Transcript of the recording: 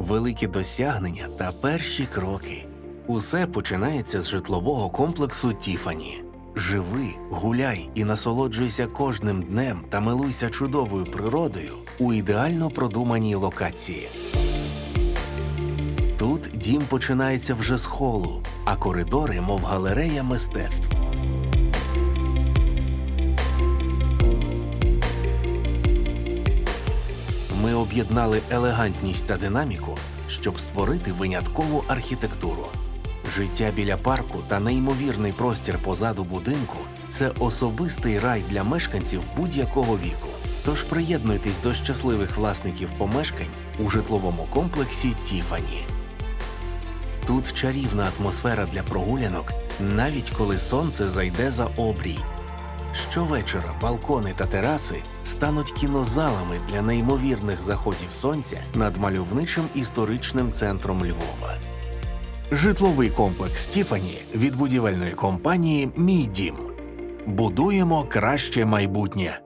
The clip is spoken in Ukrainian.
великі досягнення та перші кроки. Усе починається з житлового комплексу Тіфані. Живи, гуляй і насолоджуйся кожним днем та милуйся чудовою природою у ідеально продуманій локації. Тут дім починається вже з холу, а коридори, мов галерея мистецтв. Ми об'єднали елегантність та динаміку, щоб створити виняткову архітектуру. Життя біля парку та неймовірний простір позаду будинку це особистий рай для мешканців будь-якого віку. Тож приєднуйтесь до щасливих власників помешкань у житловому комплексі Тіфані. Тут чарівна атмосфера для прогулянок, навіть коли сонце зайде за обрій. Щовечора балкони та тераси стануть кінозалами для неймовірних заходів сонця над мальовничим історичним центром Львова. Житловий комплекс Тіфані від будівельної компанії Мій дім. Будуємо краще майбутнє.